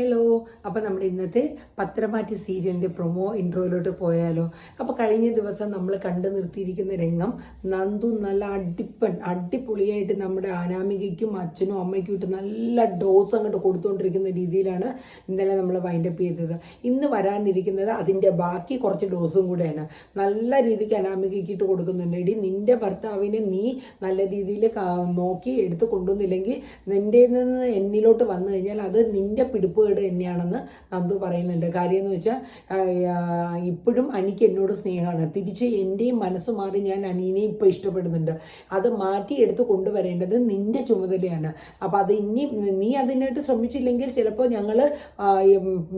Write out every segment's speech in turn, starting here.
Hello അപ്പോൾ നമ്മുടെ ഇന്നത്തെ പത്രമാറ്റി സീരിയലിന്റെ പ്രൊമോ ഇൻട്രോയിലോട്ട് പോയാലോ. അപ്പോൾ കഴിഞ്ഞ ദിവസം നമ്മൾ കണ്ടു നിർത്തിയിരിക്കുന്ന രംഗം നന്ദു നല്ല അടിപ്പൻ അടിപൊളിയായിട്ട് നമ്മുടെ അനാമികയ്ക്കും അച്ഛനും അമ്മയ്ക്കും ഇട്ട് നല്ല ഡോസ് അങ്ങോട്ട് കൊടുത്തുകൊണ്ടിരിക്കുന്ന രീതിയിലാണ് ഇന്നലെ നമ്മൾ വൈൻഡപ്പ് ചെയ്തത്. ഇന്ന് വരാനിരിക്കുന്നത് അതിന്റെ ബാക്കി കുറച്ച് ഡോസും കൂടെയാണ്. നല്ല രീതിക്ക് അനാമികയ്ക്ക് ഇട്ട് കൊടുക്കുന്നുണ്ട്. എടി നിന്റെ ഭർത്താവിനെ നീ നല്ല രീതിയിൽ നോക്കി എടുത്ത് കൊണ്ടുവന്നില്ലെങ്കിൽ നിന്റെ നിന്ന് എന്നിലോട്ട് വന്നു കഴിഞ്ഞാൽ അത് നിന്റെ നിന്റെ പിടിപ്പുകേട് തന്നെയാണെന്ന് നന്ദു പറയുന്നുണ്ട്. കാര്യം എന്ന് വെച്ചാൽ ഇപ്പോഴും അനിക്ക് എന്നോട് സ്നേഹമാണ്. തിരിച്ച് എന്റെയും മനസ്സ് മാറി ഞാൻ അനിയനെ ഇപ്പോൾ ഇഷ്ടപ്പെടുന്നുണ്ട്. അത് മാറ്റി എടുത്ത് കൊണ്ടുവരേണ്ടത് നിന്റെ ചുമതലയാണ്. അപ്പം അത് ഇനി നീ അതിനായിട്ട് ശ്രമിച്ചില്ലെങ്കിൽ ചിലപ്പോൾ ഞങ്ങൾ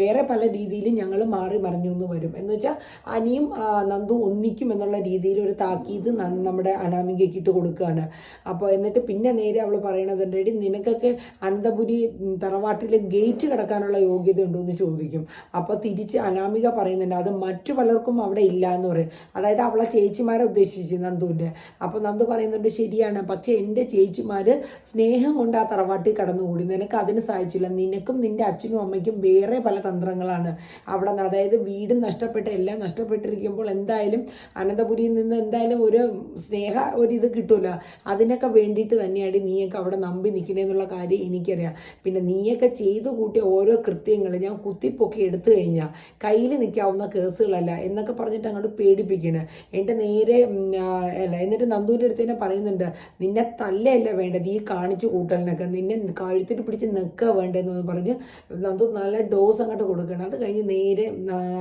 വേറെ പല രീതിയിലും ഞങ്ങൾ മാറി മറിഞ്ഞു എന്ന് വരും. എന്ന് വെച്ചാൽ അനിയും നന്ദു ഒന്നിക്കും എന്നുള്ള രീതിയിൽ ഒരു താക്കീത് നമ്മുടെ അനാമികയ്ക്ക് ഇട്ട് കൊടുക്കുകയാണ് അപ്പോൾ എന്നിട്ട് പിന്നെ നേരെ അവൾ പറയണതുണ്ട് നിനക്കൊക്കെ അനന്തപുരി തറവാട്ടിലെ ഗേറ്റ് കിടക്കാനുള്ള യോഗ്യത ഉണ്ടോ എന്ന് ചോദിക്കും. അപ്പോൾ തിരിച്ച് അനാമിക പറയുന്നുണ്ട് അത് മറ്റു പലർക്കും അവിടെ ഇല്ല എന്ന് പറയും. അതായത് അവളെ ചേച്ചിമാരെ ഉദ്ദേശിച്ച് നന്ദുവിന്റെ അപ്പോൾ നന്ദു പറയുന്നുണ്ട് ശരിയാണ്. പക്ഷെ എന്റെ ചേച്ചിമാര് സ്നേഹം കൊണ്ട് ആ തറവാട്ടിൽ കടന്നുകൂടി. നിനക്ക് അതിന് സാധിച്ചില്ല. നിനക്കും നിന്റെ അച്ഛനും അമ്മയ്ക്കും വേറെ പല തന്ത്രങ്ങളാണ് അവിടെ അതായത് വീടും നഷ്ടപ്പെട്ട എല്ലാം നഷ്ടപ്പെട്ടിരിക്കുമ്പോൾ എന്തായാലും അനന്തപുരിയിൽ നിന്ന് എന്തായാലും ഒരു സ്നേഹ ഒരു ഇത് കിട്ടൂല. അതിനൊക്കെ വേണ്ടിയിട്ട് തന്നെയാണ് നീയൊക്കെ അവിടെ നമ്പി നിൽക്കണേന്നുള്ള കാര്യം എനിക്കറിയാം. പിന്നെ നീയൊക്കെ ചെയ്തു കൂട്ടിയ ഓരോ കൃത്യങ്ങൾ ഞാൻ കുത്തിപ്പൊക്കി എടുത്തു കഴിഞ്ഞാൽ കയ്യിൽ നിൽക്കാവുന്ന കേസുകളല്ല എന്നൊക്കെ പറഞ്ഞിട്ട് അങ്ങോട്ട് പേടിപ്പിക്കണ്. എന്റെ നേരെ അല്ല എന്നിട്ട് നന്ദൂന്റെ അടുത്ത് തന്നെ പറയുന്നുണ്ട് നിന്നെ തല്ലയല്ല വേണ്ടത് ഈ കാണിച്ചു കൂട്ടലിനൊക്കെ. നിന്നെ കഴുത്തിട്ട് പിടിച്ച് നിൽക്കുക വേണ്ടതെന്ന് പറഞ്ഞ് നന്ദു നല്ല ഡോസ് അങ്ങോട്ട് കൊടുക്കണം. അത് കഴിഞ്ഞ് നേരെ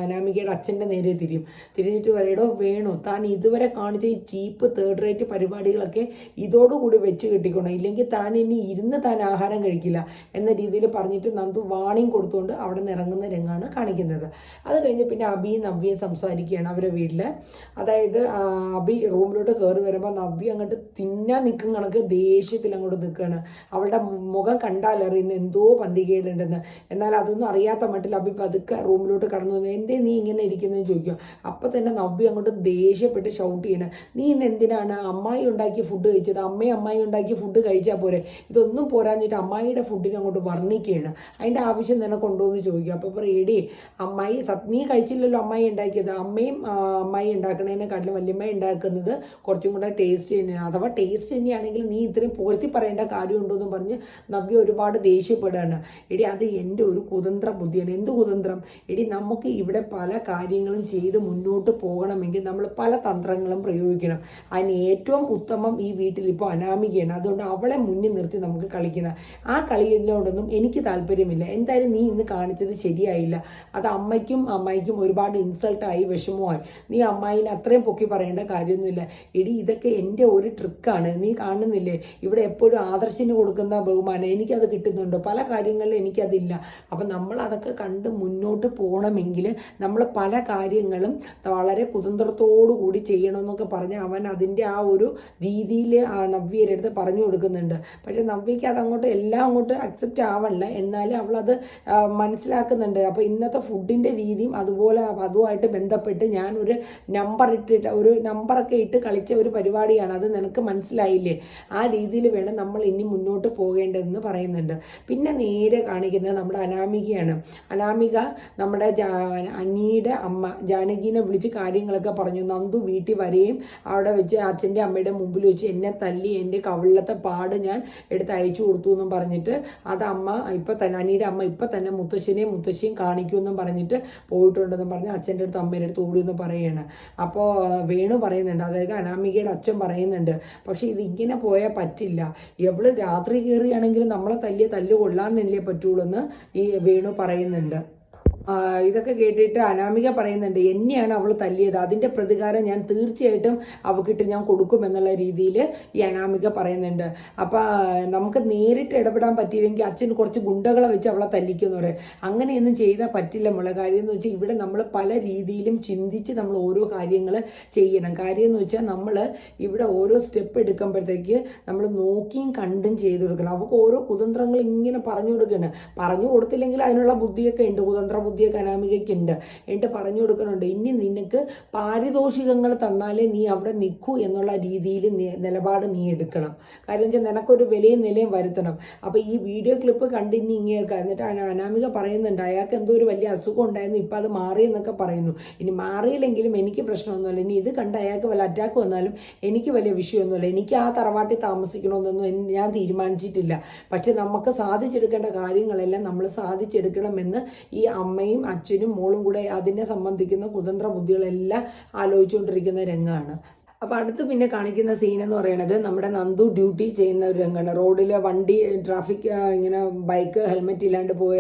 അനാമികയുടെ അച്ഛന്റെ നേരെ തിരിയും. തിരിഞ്ഞിട്ട് പറയടോ വേണു താൻ ഇതുവരെ കാണിച്ച ഈ ചീപ്പ് തേർഡ് റേറ്റ് പരിപാടികളൊക്കെ ഇതോടുകൂടി വെച്ച് കെട്ടിക്കണം. ഇല്ലെങ്കിൽ താൻ ഇനി ഇരുന്ന് താൻ ആഹാരം കഴിക്കില്ല. എന്ന രീതിയിൽ പറഞ്ഞിട്ട് നന്ദു വാണിംഗ് കൊടുത്തുകൊണ്ട് അവിടെ നിന്ന് ഇറങ്ങുന്ന രംഗമാണ് കാണിക്കുന്നത്. അത് കഴിഞ്ഞ് പിന്നെ അബിയും നവ്യയും സംസാരിക്കുകയാണ് അവരുടെ വീട്ടിൽ അതായത് അബി റൂമിലോട്ട് കയറി വരുമ്പോൾ നവ്യ അങ്ങോട്ട് തിന്നാൻ നിൽക്കും കണക്ക് ദേഷ്യത്തിൽ അങ്ങോട്ട് നിൽക്കുകയാണ്. അവളുടെ മുഖം കണ്ടാൽ അറിയുന്ന എന്തോ പന്തികേടുണ്ടെന്ന്. എന്നാൽ അതൊന്നും അറിയാത്ത മട്ടിൽ അബി പതുക്കെ റൂമിലോട്ട് കടന്നു വന്നു. എന്തേ നീ ഇങ്ങനെ ഇരിക്കുന്നതെന്ന് ചോദിക്കും അപ്പം തന്നെ നവ്യ അങ്ങോട്ട് ദേഷ്യപ്പെട്ട് ഷൗട്ട് ചെയ്യണം. നീ ഇന്ന് എന്തിനാണ് അമ്മായി ഉണ്ടാക്കിയ ഫുഡ് കഴിച്ചത്? അമ്മയും അമ്മായി ഉണ്ടാക്കിയ ഫുഡ് കഴിച്ചാൽ പോരെ? ഇതൊന്നും പോരാഞ്ഞിട്ട് അമ്മായിയുടെ ഫുഡിനെ അങ്ങോട്ട് വർണിക്കുകയാണ്. അതിന്റെ ആവശ്യം നിനക്കുണ്ടോ എന്ന് ചോദിക്കും. അപ്പോൾ പറയും എടി അമ്മായി സത് നീ കഴിച്ചില്ലല്ലോ അമ്മായി ഉണ്ടാക്കിയത്. അമ്മയും അമ്മായി ഉണ്ടാക്കണതിനെക്കാട്ടിലും വല്യമ്മ ഉണ്ടാക്കുന്നത്. കുറച്ചും കൂടെ ടേസ്റ്റ് തന്നെയാണ്. അഥവാ ടേസ്റ്റ് തന്നെയാണെങ്കിൽ നീ ഇത്രയും പോർത്തി പറയേണ്ട കാര്യമുണ്ടോ എന്ന് പറഞ്ഞ് നവ്യ ഒരുപാട് ദേഷ്യപ്പെടുകയാണ്. എടി അത് എന്റെ ഒരു കുതന്ത്ര ബുദ്ധിയാണ്. എന്ത് കുതന്ത്രം? എടി നമുക്ക് ഇവിടെ പല കാര്യങ്ങളും ചെയ്ത് മുന്നോട്ട് പോകണമെങ്കിൽ നമ്മൾ പല തന്ത്രങ്ങളും പ്രയോഗിക്കണം. അതിന് ഏറ്റവും ഉത്തമം ഈ വീട്ടിൽ ഇപ്പോൾ അനാമികയാണ്. അതുകൊണ്ട് അവളെ മുന്നിൽ നിർത്തി നമുക്ക് കളിക്കണം. ആ കളിയിലോടൊന്നും എനിക്ക് താല്പര്യമില്ല. എന്തായാലും നീ ഇന്ന് കാണിച്ചത് ശരിയായില്ല. അത് അമ്മയ്ക്കും അമ്മായിക്കും ഒരുപാട് ഇൻസൾട്ടായി വിഷമമായി നീ അമ്മായിനെ അത്രയും പൊക്കി പറയേണ്ട കാര്യമൊന്നുമില്ല. എടി ഇതൊക്കെ എന്റെ ഒരു ട്രിക്കാണ് നീ കാണുന്നില്ലേ? ഇവിടെ എപ്പോഴും ആദർശിന് കൊടുക്കുന്ന ബഹുമാനം എനിക്കത് കിട്ടുന്നുണ്ട്. പല കാര്യങ്ങളിലും എനിക്കതില്ല. അപ്പം നമ്മൾ അതൊക്കെ കണ്ട് മുന്നോട്ട് പോകണമെങ്കിൽ നമ്മൾ പല കാര്യങ്ങളും വളരെ കുതന്ത്രത്തോടു കൂടി ചെയ്യണമെന്നൊക്കെ പറഞ്ഞ് അവൻ അതിന്റെ ആ ഒരു രീതിയിൽ നവ്യയുടെ അടുത്ത് പറഞ്ഞു കൊടുക്കുന്നുണ്ട്. പക്ഷേ നവ്യയ്ക്ക് അത് അങ്ങോട്ട് എല്ലാം അങ്ങോട്ട് അക്സെപ്റ്റ് ആവണില്ല എന്നാലും അവളത് മനസ്സിലാക്കുന്നുണ്ട്. അപ്പോൾ ഇന്നത്തെ ഫുഡിന്റെ രീതിയും അതുപോലെ അതുമായിട്ട് ബന്ധപ്പെട്ട് ഞാനൊരു നമ്പർ ഇട്ടിട്ട് ഒരു നമ്പറൊക്കെ ഇട്ട് കളിച്ച ഒരു പരിപാടിയാണ്. അത് നിനക്ക് മനസ്സിലായില്ലേ? ആ രീതിയിൽ വേണം നമ്മൾ ഇനി മുന്നോട്ട് പോകേണ്ടതെന്ന് പറയുന്നുണ്ട്. പിന്നെ നേരെ കാണിക്കുന്നത് നമ്മുടെ അനാമികയാണ്. അനാമിക നമ്മുടെ അനിയുടെ അമ്മ ജാനകീനെ വിളിച്ച് കാര്യങ്ങളൊക്കെ പറഞ്ഞു. നന്ദു വീട്ടിൽ വരെയും അവിടെ വെച്ച് അച്ഛന്റെ അമ്മയുടെ മുമ്പിൽ വെച്ച് എന്നെ തല്ലി എന്റെ കവിളത്തെ പാട് ഞാൻ എടുത്ത് അയച്ചു കൊടുത്തു എന്നും പറഞ്ഞിട്ട് അത് അമ്മ ഇപ്പം അനിയുടെ അമ്മ ഇപ്പം തന്നെ മുത്തശ്ശനെയും മുത്തശ്ശിയും കാണിക്കുമെന്നും പറഞ്ഞിട്ട് പോയിട്ടുണ്ടെന്നും പറഞ്ഞ് അച്ഛന്റെ അടുത്ത് അമ്മയുടെ അടുത്ത് ഓടിയെന്ന് പറയുകയാണ്. അപ്പോൾ വേണു പറയുന്നുണ്ട്. അതായത് അനാമികയുടെ അച്ഛൻ പറയുന്നുണ്ട്. പക്ഷെ ഇത് ഇങ്ങനെ പോയാൽ പറ്റില്ല. എവൾ രാത്രി കയറിയാണെങ്കിലും നമ്മളെ തല്ലിയ തല്ല് കൊള്ളാമെന്നല്ലേ പറ്റുള്ളൂ എന്ന് ഈ വേണു പറയുന്നുണ്ട്. ഇതൊക്കെ കേട്ടിട്ട് അനാമിക പറയുന്നുണ്ട് എന്നെയാണ് അവൾ തല്ലിയത്. അതിന്റെ പ്രതികാരം ഞാൻ തീർച്ചയായിട്ടും അവക്കിട്ട് ഞാൻ കൊടുക്കുമെന്നുള്ള രീതിയിൽ ഈ അനാമിക പറയുന്നുണ്ട്. അപ്പോൾ നമുക്ക് നേരിട്ട് ഇടപെടാൻ പറ്റിയില്ലെങ്കിൽ അച്ഛൻ കുറച്ച് ഗുണ്ടകളെ വെച്ച് അവളെ തല്ലിക്കുന്നു പറയും. അങ്ങനെയൊന്നും ചെയ്താൽ പറ്റില്ല മുള. കാര്യം എന്ന് വെച്ചാൽ ഇവിടെ നമ്മൾ പല രീതിയിലും ചിന്തിച്ച് നമ്മൾ ഓരോ കാര്യങ്ങൾ ചെയ്യണം. കാര്യം എന്ന് വെച്ചാൽ നമ്മൾ ഇവിടെ ഓരോ സ്റ്റെപ്പ് എടുക്കുമ്പോഴത്തേക്ക് നമ്മൾ നോക്കിയും കണ്ടും ചെയ്തു കൊടുക്കണം. അവൾക്ക് ഓരോ കുതന്ത്രങ്ങൾ ഇങ്ങനെ പറഞ്ഞു കൊടുക്കണം. പറഞ്ഞു കൊടുത്തില്ലെങ്കിൽ അതിനുള്ള ബുദ്ധിയൊക്കെ ഉണ്ട്. കുതന്ത്ര ബുദ്ധിയൊക്കെ കലാമികയ്ക്കുണ്ട്. എന്നിട്ട് പറഞ്ഞു കൊടുക്കുന്നുണ്ട് ഇനി നിനക്ക് പാരിതോഷികങ്ങൾ തന്നാലേ നീ അവിടെ നിൽക്കൂ എന്നുള്ള രീതിയിൽ നിലപാട് നീ എടുക്കണം. കാരണം വെച്ചാൽ നിനക്കൊരു വിലയും നിലയും വരുത്തണം. അപ്പോൾ ഈ വീഡിയോ ക്ലിപ്പ് കണ്ട് ഇനി ഇങ്ങനെ എന്നിട്ട് അനാമിക പറയുന്നുണ്ട് അയാൾക്ക് എന്തോ ഒരു വലിയ അസുഖം ഉണ്ടായിരുന്നു ഇപ്പം അത് മാറി എന്നൊക്കെ പറയുന്നു. ഇനി മാറിയില്ലെങ്കിലും എനിക്ക് പ്രശ്നമൊന്നുമില്ല. ഇനി ഇത് കണ്ട് അയാൾക്ക് വല്ല അറ്റാക്ക് വന്നാലും എനിക്ക് വലിയ വിഷയമൊന്നുമില്ല. എനിക്ക് ആ തറവാട്ടിൽ താമസിക്കണമെന്നൊന്നും ഞാൻ തീരുമാനിച്ചിട്ടില്ല. പക്ഷെ നമുക്ക് സാധിച്ചെടുക്കേണ്ട കാര്യങ്ങളെല്ലാം നമ്മൾ സാധിച്ചെടുക്കണമെന്ന് ഈ അമ്മയും അച്ഛനും മോളും കൂടെ അതിനെ സംബന്ധിക്കുന്ന കുതന്ത്ര ബുദ്ധികളെല്ലാം ആലോചിച്ചുകൊണ്ടിരിക്കുന്ന രംഗമാണ്. അപ്പോൾ അടുത്ത് പിന്നെ കാണിക്കുന്ന സീൻ എന്ന് പറയുന്നത് നമ്മുടെ നന്ദു ഡ്യൂട്ടി ചെയ്യുന്ന ഒരു രംഗമാണ്. റോഡിൽ വണ്ടി ട്രാഫിക് ഇങ്ങനെ ബൈക്ക് ഹെൽമെറ്റ് ഇല്ലാണ്ട് പോയ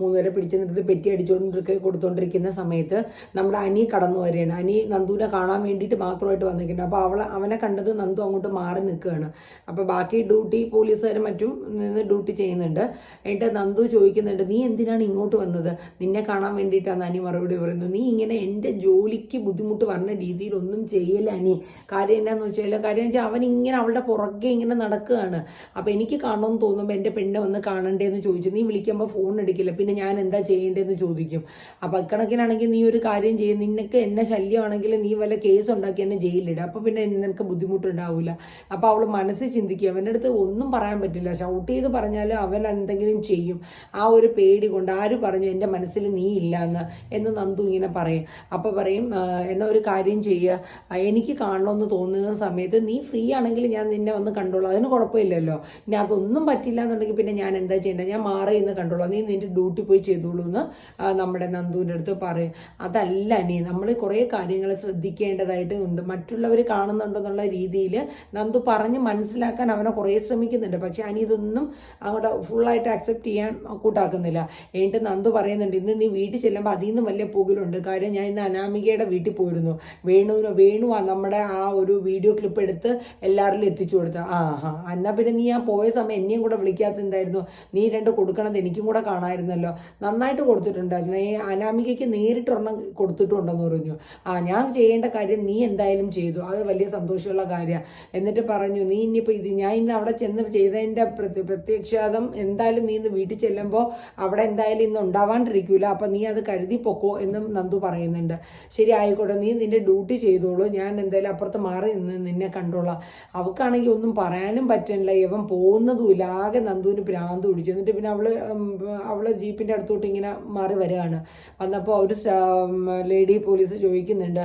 മൂന്നുപേരെ പിടിച്ചു നിർത്തി പെറ്റി അടിച്ചുകൊണ്ടിരിക്കെ കൊടുത്തോണ്ടിരിക്കുന്ന സമയത്ത് നമ്മുടെ അനി കടന്നു വരികയാണ്. അനി നന്ദുവിനെ കാണാൻ വേണ്ടിയിട്ട് മാത്രമായിട്ട് വന്നിരിക്കുന്നത് അപ്പോൾ അവളെ അവനെ കണ്ടത് നന്ദു അങ്ങോട്ട് മാറി നിൽക്കുകയാണ്. അപ്പോൾ ബാക്കി ഡ്യൂട്ടി പോലീസുകാരും മറ്റും നിന്ന് ഡ്യൂട്ടി ചെയ്യുന്നുണ്ട്. എന്നിട്ട് നന്ദു ചോദിക്കുന്നുണ്ട് നീ എന്തിനാണ് ഇങ്ങോട്ട് വന്നത്? നിന്നെ കാണാൻ വേണ്ടിയിട്ടാണ് അനി മറുപടി പറയുന്നത്. നീ ഇങ്ങനെ എന്റെ ജോലിക്ക് ബുദ്ധിമുട്ട് വരുന്ന രീതിയിലൊന്നും ഒന്നും ചെയ്യല അനി. കാര്യം എന്നാന്ന് വെച്ചാൽ കാര്യം വെച്ചാൽ അവൻ ഇങ്ങനെ അവളുടെ പുറകെ ഇങ്ങനെ നടക്കുകയാണ്. അപ്പോൾ എനിക്ക് കാണണമെന്ന് തോന്നുമ്പോൾ എന്റെ പെണ്ണെ ഒന്ന് കാണണ്ടേന്ന് ചോദിച്ചു. നീ വിളിക്കുമ്പോൾ ഫോൺ എടുക്കില്ല. പിന്നെ ഞാൻ എന്താ ചെയ്യേണ്ടതെന്ന് ചോദിക്കും. അപ്പോൾ ഇക്കണക്കിനാണെങ്കിൽ നീ ഒരു കാര്യം ചെയ്യും. നിനക്ക് എന്നെ ശല്യമാണെങ്കിൽ നീ വല്ല കേസ് ഉണ്ടാക്കി എന്നെ ജയിലിടുക അപ്പോൾ പിന്നെ നിനക്ക് ബുദ്ധിമുട്ടുണ്ടാവില്ല അപ്പോൾ അവൾ മനസ്സിൽ ചിന്തിക്കുക അവന്റെ അടുത്ത് ഒന്നും പറയാൻ പറ്റില്ല. ഷൗട്ട് ചെയ്ത് പറഞ്ഞാൽ അവൻ എന്തെങ്കിലും ചെയ്യും. ആ ഒരു പേടി കൊണ്ട് ആര് പറഞ്ഞു എന്റെ മനസ്സിൽ നീ ഇല്ല എന്ന് എന്ന് നന്ദു ഇങ്ങനെ പറയും. അപ്പോൾ പറയും "ആ, എന്നാ ഒരു കാര്യം ചെയ്യുക ആ, എനിക്ക് എന്ന് തോന്നുന്ന സമയത്ത് നീ ഫ്രീ ആണെങ്കിൽ ഞാൻ നിന്നെ വന്ന് കണ്ടോളാം അതിന് കുഴപ്പമില്ലല്ലോ. പിന്നെ അതൊന്നും പറ്റില്ല എന്നുണ്ടെങ്കിൽ പിന്നെ ഞാൻ എന്താ ചെയ്യേണ്ടത് ഞാൻ മാറി ഇന്ന് കണ്ടോളാം നീ നിന്റെ ഡ്യൂട്ടി പോയി ചെയ്തോളൂ എന്ന് നമ്മുടെ നന്ദുവിന്റെ അടുത്ത് പറയും. അതല്ല നീ നമ്മൾ കുറേ കാര്യങ്ങൾ ശ്രദ്ധിക്കേണ്ടതായിട്ട് ഉണ്ട്. മറ്റുള്ളവർ കാണുന്നുണ്ടെന്നുള്ള രീതിയിൽ നന്ദു പറഞ്ഞ് മനസ്സിലാക്കാൻ അവനെ കുറേ ശ്രമിക്കുന്നുണ്ട്. പക്ഷെ അനി ഇതൊന്നും അങ്ങോട്ട് ഫുള്ളായിട്ട് അക്സെപ്റ്റ് ചെയ്യാൻ കൂട്ടാക്കുന്നില്ല. എന്നിട്ട് നന്ദു പറയുന്നുണ്ട് ഇന്ന് നീ വീട്ടിൽ ചെല്ലുമ്പോൾ അതിൽ നിന്ന് വലിയ പുകലുണ്ട്. കാര്യം ഞാൻ ഇന്ന് അനാമികയുടെ വീട്ടിൽ പോയിരുന്നു. വേണുവിനോ വേണുവാ നമ്മുടെ ഒരു വീഡിയോ ക്ലിപ്പ് എടുത്ത് എല്ലാവരിലും എത്തിച്ചു കൊടുത്ത. ആ ഹാ എന്നാൽ പിന്നെ നീ ആ പോയ സമയം എന്നെയും കൂടെ വിളിക്കാത്ത എന്തായിരുന്നു? നീ രണ്ട് കൊടുക്കണത് എനിക്കും കൂടെ കാണാമായിരുന്നല്ലോ നന്നായിട്ട് കൊടുത്തിട്ടുണ്ട്. നീ അനാമികയ്ക്ക് നേരിട്ടൊരെണ്ണം കൊടുത്തിട്ടുണ്ടെന്ന് പറഞ്ഞു. ആ ഞാൻ ചെയ്യേണ്ട കാര്യം നീ എന്തായാലും ചെയ്തു. അത് വലിയ സന്തോഷമുള്ള കാര്യമാണ് എന്നിട്ട് പറഞ്ഞു നീ ഇനിയിപ്പോൾ ഇത് ഞാൻ ഇന്ന് അവിടെ ചെന്ന് ചെയ്തതിന്റെ പ്രത്യ പ്രത്യക്ഷാതം എന്തായാലും നീ ഇന്ന് വീട്ടിൽ ചെല്ലുമ്പോൾ അവിടെ എന്തായാലും ഇന്ന് ഉണ്ടാവാണ്ടിരിക്കൂല. അപ്പം നീ അത് കരുതി പൊക്കോ എന്നും നന്ദു പറയുന്നുണ്ട്. ശരി ആയിക്കോട്ടെ. നീ നിന്റെ ഡ്യൂട്ടി ചെയ്തോളൂ. ഞാൻ എന്തായാലും അപ്പുറത്ത് മാറി നിന്ന് നിന്നെ കണ്ടോളാം. അവൾക്കാണെങ്കിൽ ഒന്നും പറയാനും പറ്റണില്ല. ഇവൻ പോകുന്നതുമില്ല. ആകെ നന്ദുവിന് ഭ്രാന്ത് പിടിച്ചു. എന്നിട്ട് പിന്നെ അവൾ അവളെ ജീപ്പിന്റെ അടുത്തോട്ട് ഇങ്ങനെ മാറി വരികയാണ്. വന്നപ്പോൾ ഒരു ലേഡി പോലീസ് ചോദിക്കുന്നുണ്ട്.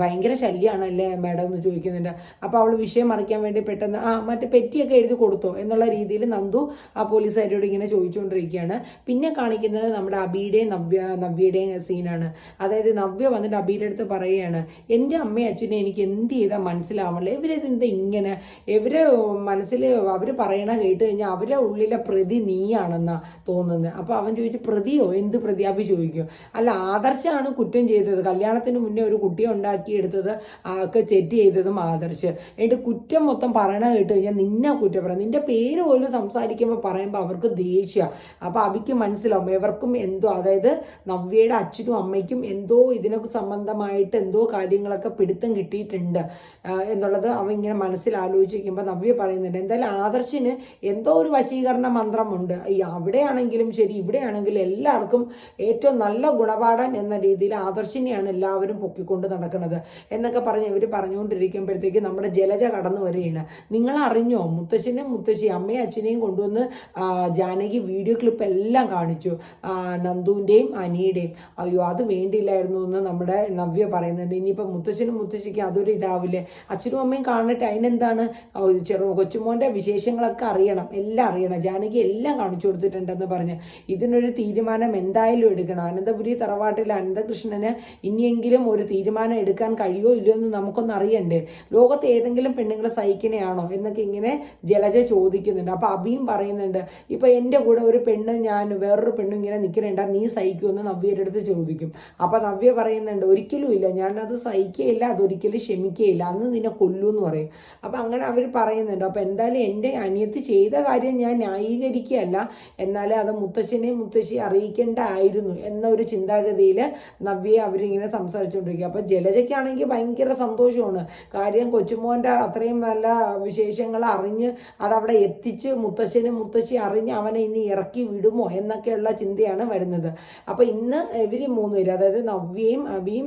ഭയങ്കര ശല്യമാണല്ലേ മാഡം എന്ന് ചോദിക്കുന്നുണ്ട്. അപ്പോൾ അവൾ വിഷയം മറിക്കാൻ വേണ്ടി പെട്ടെന്ന് ആ മറ്റേ പെറ്റിയൊക്കെ എഴുതി കൊടുത്തോ? എന്നുള്ള രീതിയിൽ നന്ദു ആ പോലീസുകാരോട് ഇങ്ങനെ ചോദിച്ചുകൊണ്ടിരിക്കുകയാണ് പിന്നെ കാണിക്കുന്നത് നമ്മുടെ അബിയുടെയും നവ്യ നവ്യയുടെയും സീനാണ് അതായത് നവ്യ വന്നിട്ട് അബിയുടെ അടുത്ത് പറയുകയാണ് എന്റെ അമ്മയും അച്ഛനെ എനിക്ക് എന്ത് ചെയ്താൽ മനസ്സിലാവണല്ലോ ഇവരെന്താ ഇങ്ങനെ? ഇവർ മനസ്സിൽ അവർ പറയണ കേട്ട് കഴിഞ്ഞാൽ അവരെ ഉള്ളിലെ പ്രതി നീയാണെന്നാ തോന്നുന്നത് അപ്പോൾ അവൻ ചോദിച്ചു പ്രതിയോ? എന്ത് പ്രതി? അഭി ചോദിക്കും. അല്ല ആദർശാണ് കുറ്റം ചെയ്തത്. കല്യാണത്തിന് മുന്നേ ഒരു കുട്ടിയെ ഉണ്ടാക്കിയെടുത്തത് ഒക്കെ തെറ്റ് ചെയ്തതും ആദർശ്. എന്നിട്ട് കുറ്റം മൊത്തം പറയണ കേട്ട് കഴിഞ്ഞാൽ നിന്നെ കുറ്റം പറയാം. നിന്റെ പേര് പോലും സംസാരിക്കുമ്പോൾ പറയുമ്പോൾ അവർക്ക് ദേഷ്യ. അപ്പോൾ അഭിക്ക് മനസ്സിലാവും ഇവർക്കും എന്തോ അതായത് നവ്യയുടെ അച്ഛനും അമ്മയ്ക്കും എന്തോ ഇതിനൊക്കെ സംബന്ധമായിട്ട് എന്തോ കാര്യങ്ങളൊക്കെ പിടുത്തം കിട്ടിയിട്ടുണ്ട്. എന്നുള്ളത് അവൻ ഇങ്ങനെ മനസ്സിൽ ആലോചിക്കുമ്പോൾ നവ്യ പറയുന്നുണ്ട്. എന്തായാലും ആദർശിന് എന്തോ ഒരു വശീകരണ മന്ത്രമുണ്ട്. ഈ അവിടെയാണെങ്കിലും ശരി ഇവിടെയാണെങ്കിലും എല്ലാവർക്കും ഏറ്റവും നല്ല ഗുണപാഠൻ എന്ന രീതിയിൽ ആദർശിനെയാണ് എല്ലാവരും പൊക്കിക്കൊണ്ട് നടക്കുന്നത്. എന്നൊക്കെ പറഞ്ഞ് ഇവർ പറഞ്ഞുകൊണ്ടിരിക്കുമ്പോഴത്തേക്ക് നമ്മുടെ ജലജ കടന്നു വരികയാണ്. നിങ്ങൾ അറിഞ്ഞോ? മുത്തശ്ശനും മുത്തശ്ശി അമ്മയും അച്ഛനെയും കൊണ്ടുവന്ന് ജാനകി വീഡിയോ ക്ലിപ്പ് എല്ലാം കാണിച്ചു. നന്ദുവിന്റെയും അനിയുടെയും. അയ്യോ അത് വേണ്ടിയില്ലായിരുന്നു എന്ന് നമ്മുടെ നവ്യ പറയുന്നുണ്ട്. ഇനിയിപ്പോൾ മുത്തശ്ശനും മുത്തശ്ശിക്കും അതൊരു ഇതാവില്ലേ? അച്ഛനും അമ്മയും കാണട്ടെ അതിനെന്താണ്? ചെറു കൊച്ചുമോന്റെ വിശേഷങ്ങളൊക്കെ അറിയണം എല്ലാം അറിയണം. ജാനകി എല്ലാം കാണിച്ചു കൊടുത്തിട്ടുണ്ടെന്ന് പറഞ്ഞ്. ഇതിനൊരു തീരുമാനം എന്തായാലും എടുക്കണം. അനന്തപുരി തറവാട്ടിൽ അനന്തകൃഷ്ണന് ഇനിയെങ്കിലും ഒരു തീരുമാനം എടുക്കാൻ കഴിയോ ഇല്ലയോ എന്ന് നമുക്കൊന്ന് അറിയണ്ടേ? ലോകത്ത് ഏതെങ്കിലും പെണ്ണുങ്ങളെ സഹിക്കണയാണോ? എന്നൊക്കെ ഇങ്ങനെ ജലജ ചോദിക്കുന്നുണ്ട്. അപ്പോൾ അബിയും പറയുന്നുണ്ട് ഇപ്പൊ എന്റെ കൂടെ ഒരു പെണ്ണ് ഞാൻ വേറൊരു പെണ്ണും ഇങ്ങനെ നിൽക്കണേണ്ട നീ സഹിക്കുമെന്ന് നവ്യയുടെ അടുത്ത് ചോദിക്കും. അപ്പൊ നവ്യ പറയുന്നുണ്ട് ഒരിക്കലും ഇല്ല. ഞാനത് സഹിക്കുകയില്ല അതൊരിക്കലും ഒരിക്കലും ക്ഷമിക്കുകയില്ല അന്ന് നിന്നെ കൊല്ലൂ എന്ന് പറയും. അപ്പം അങ്ങനെ അവർ പറയുന്നുണ്ട്. അപ്പം എന്തായാലും എന്റെ അനിയത്തി ചെയ്ത കാര്യം ഞാൻ ന്യായീകരിക്കുകയല്ല. എന്നാലേ അത് മുത്തശ്ശനെ മുത്തശ്ശി അറിയിക്കേണ്ടായിരുന്നു എന്നൊരു ചിന്താഗതിയിൽ നവ്യെ അവരിങ്ങനെ സംസാരിച്ചുകൊണ്ടിരിക്കുക. അപ്പം ജലജയ്ക്കാണെങ്കിൽ ഭയങ്കര സന്തോഷമാണ്. കാര്യം കൊച്ചുമോന്റെ അത്രയും നല്ല വിശേഷങ്ങൾ അറിഞ്ഞ് അതവിടെ എത്തിച്ച് മുത്തശ്ശനും മുത്തശ്ശി അറിഞ്ഞ് അവനെ ഇനി ഇറക്കി വിടുമോ എന്നൊക്കെയുള്ള ചിന്തയാണ് വരുന്നത്. അപ്പോൾ ഇന്ന് ഇവർ മൂന്നുപേരും അതായത് നവ്യയും അവിയും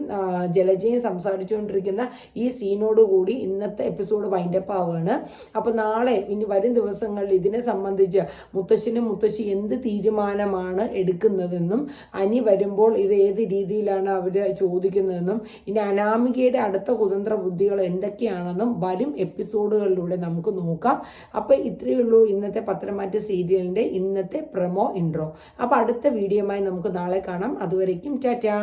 ജലജയും സംസാരിച്ചുകൊണ്ടിരിക്കുന്ന ഈ സീനോട് കൂടി ഇന്നത്തെ എപ്പിസോഡ് വൈൻഡപ്പ് ആവുകയാണ് അപ്പോൾ നാളെ ഇനി വരും ദിവസങ്ങളിൽ ഇതിനെ സംബന്ധിച്ച് മുത്തശ്ശനും മുത്തശ്ശി എന്ത് തീരുമാനമാണ് എടുക്കുന്നതെന്നും അനി വരുമ്പോൾ ഇത് ഏത് രീതിയിലാണ് അവർ ചോദിക്കുന്നതെന്നും ഇനി അനാമികയുടെ അടുത്ത കുതന്ത്ര ബുദ്ധികൾ എന്തൊക്കെയാണെന്നും വരും എപ്പിസോഡുകളിലൂടെ നമുക്ക് നോക്കാം. അപ്പോൾ ഇത്രയേ ഉള്ളൂ ഇന്നത്തെ പത്രമാറ്റ് സീരിയലിന്റെ ഇന്നത്തെ പ്രമോ ഇൻട്രോ അപ്പോൾ അടുത്ത വീഡിയോയുമായി നമുക്ക് നാളെ കാണാം. അതുവരേക്കും ടാറ്റാ.